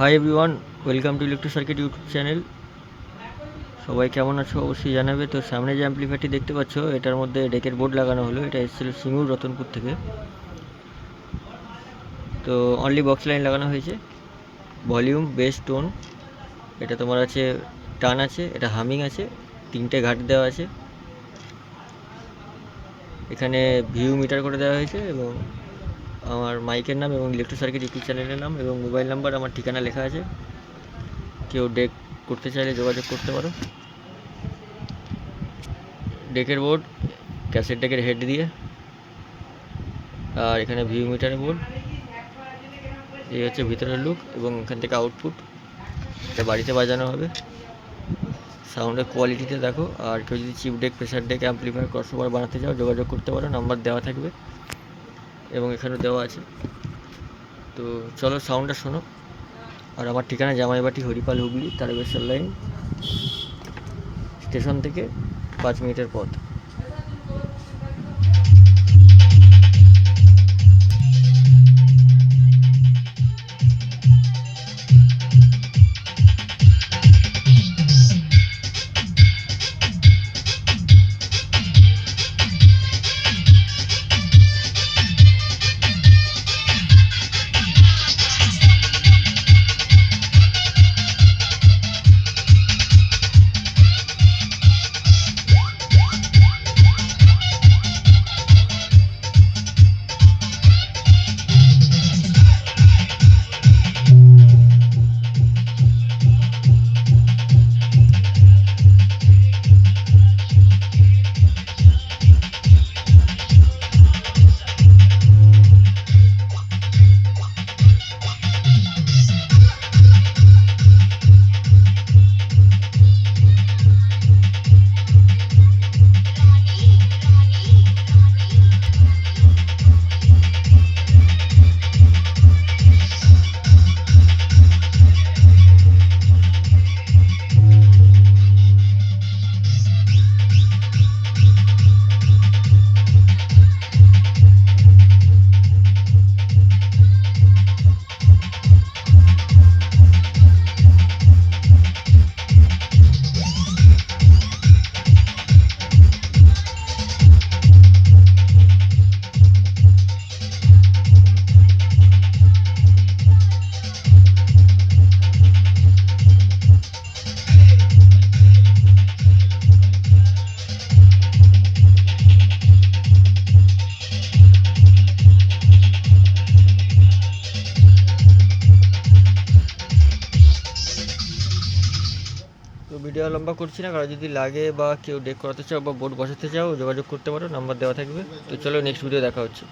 Hi everyone welcome to Electro Circuit YouTube channel সবাই কেমন আছো অবশ্যই জানাবে। তো সামনে যে অ্যাম্পলিফায়ারটি দেখতে পাচ্ছ, এটার মধ্যে ডেকের বোর্ড লাগানো হলো। এটা এসেছিল সিঙ্গুর রতনপুর থেকে। তো অনলি বক্স লাইন লাগানো হয়েছে। ভলিউম বেস টোন এটা তোমার আছে টান আছে, এটা হামিং আছে, তিনটে ঘাট দেওয়া আছে। এখানে ভিউ মিটার করে দেওয়া হয়েছে এবং আমার মাইকের নাম এবং ইলেকট্রো সার্কিট ইউটিউব চ্যানেলের নাম এবং মোবাইল নাম্বার আমার ঠিকানা লেখা আছে। কেউ ডেক করতে চাইলে যোগাযোগ করতে পারো। ডেকের বোর্ড ক্যাসেট ডেকের হেড দিয়ে। আর এখানে ভিউ মিটারের বোর্ড এই হচ্ছে ভিতরের লুক এবং এখান থেকে আউটপুট এটা বাড়িতে বাজানো হবে। সাউন্ডের কোয়ালিটিতে দেখো। আর কেউ যদি chip deck pressure deck amplifier crossover বানাতে চাও, যোগাযোগ করতে পারো। নাম্বার দেওয়া থাকবে। এবং এখানেও দেওয়া আছে। তো চলো সাউন্ডটা শোনো। আর আমার ঠিকানা জামাইবাটি, হরিপাল হুগলি তারকেশ্বর লাইন স্টেশন থেকে পাঁচ মিনিটের পথ। ভিডিও লম্বা করছি না কারও যদি লাগে বা কেউ ডেক করাতে চাও বা বোর্ড বসাতে চাও, যোগাযোগ করতে পারো নাম্বার দেওয়া থাকবে। তো চলো নেক্সট ভিডিও দেখা হচ্ছে।